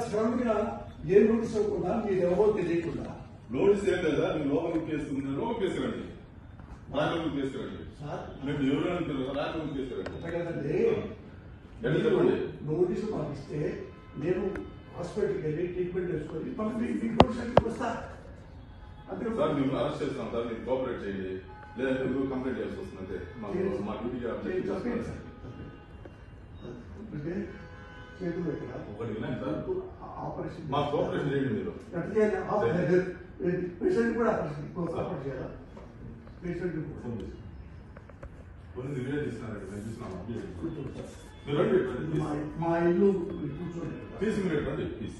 సడన్గా ఏ నోటీస్ ఇవ్వకుండా? మీరు ఎవరో తెలియకుండా. నోటీస్ ఏం లేదా? మీరు లోపలికి కేసుకున్నారు లోపలికి రాకపోతే కేసుకురండి సార్. మేము ఎవరు అంటారు కదండి. ఎట్లా చెప్పండి? నోటీసు పంపిస్తే నేను హాస్పిటల్కి వెళ్ళి ట్రీట్మెంట్ చేసుకొని మళ్ళీ మీ- మీ నోటీస్ దగ్గరికి వస్తా. అంతే సార్ మేము అరెస్ట్ చేస్తున్నాం సార్. మీరు కోఆపరేట్ చేయండి. లేదంటే మీరు కంప్లైంట్ చేయాల్సి వస్తుంది అంతే. మాకు మా డ్యూటీగా సార్. అంటే చేతులు ఎక్కడ ఒకటి వినండి సార్ ఆపరేషన్ మా కోఆపరేషన్ చేయండి మీరు. ఎట్లా చేయాలి? ఆపరేషన్ పేషెంట్ కూడా ఆపరేషన్ ఆపరేషన్ చేయాలా? పేషెంట్ కొన్ని వీడియో తీస్తున్నారండి మేము చూస్తున్నాం కూర్చోండి సార్. మీరు రండి మా ఇల్లు కూర్చోండి. తీసి మీరు రండి ప్లీజ్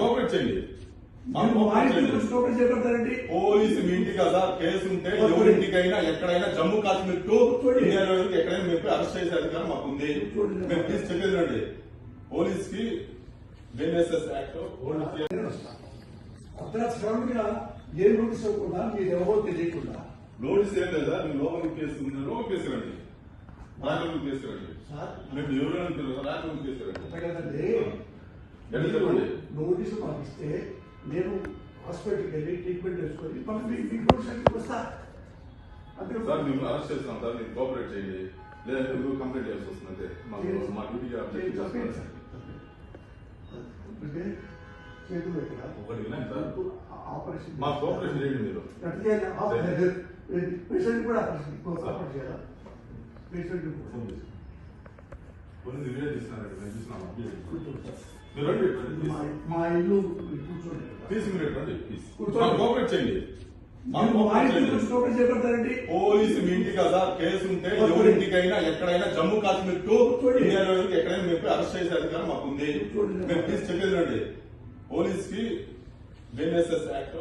కోఆపరేట్ చేయండి. పోలీసు మీ ఇంటి కదా కేసు ఉంటే ఎవరింటికైనా ఎక్కడైనా జమ్మూ కాశ్మీర్ టు. ఇండియాలో ఎక్కడైనా మేము అరెస్ట్ చేసే అధికారం మాకు ఉంది. మేము ప్లీజ్ చెప్పేది రండి. పోలీస్కి బిఎన్ఎస్ఎస్ యాక్ట్ ఏ నోటీస్ ఇవ్వకుండా మీరు ఎవరో తెలియకుండా. నోటీస్ ఏం లేదా? మీరు లోపలికి కేసుకున్నారు లోపలికి కేసుకురండి రాకపోతే కేసుకురండి సార్. మేము ఎవరు అంటారు రాకపోతే కేసుకురండి నోటీసు పంపిస్తే నేను హాస్పిటల్కి వెళ్ళి ట్రీట్మెంట్ చేసుకొని మళ్ళీ మీ- మీ నోటీస్ వస్తా అంతే. సార్ మేము అరెస్ట్ చేస్తున్నాం సార్ మీరు కోఆపరేట్ చేయండి. లేదంటే మీరు కంప్లైంట్ చేయాల్సి వస్తుంది మాకు మా డ్యూటీగా నేను చెప్పేది సార్. అంటే చేతులు ఎక్కడ? ఒకటి వినండి సార్. ఆపరేషన్ మా కోఆపరేషన్ చేయండి మీరు. ఎట్లా చేయాలి? ఆపరేషన్ పేషెంట్ కూడా ఆపరేషన్ ఆపరేషన్ చేయాలా? పేషెంట్ కూడా. కొన్ని వీడియో తీస్తున్నారండి కూర్చోండి సార్. మీరు రండి. మా ఇల్లు కూర్చోండి. తీసి మీరు రండి? ప్లీజ్ కూర్చోండి. కోఆపరేట్ చేయండి. మా ఇంటికి పోలీసు మీ ఇంటి కదా కేసు ఉంటే ఎవరింటికైనా ఎక్కడైనా జమ్మూ కాశ్మీర్ టు ఎక్కడైనా మేము అరెస్ట్ చేసే అధికారం మాకు ఉంది. మేము ప్లీజ్ చెప్పేది రండి పోలీస్కి బిఎన్ఎస్ఎస్ యాక్ట్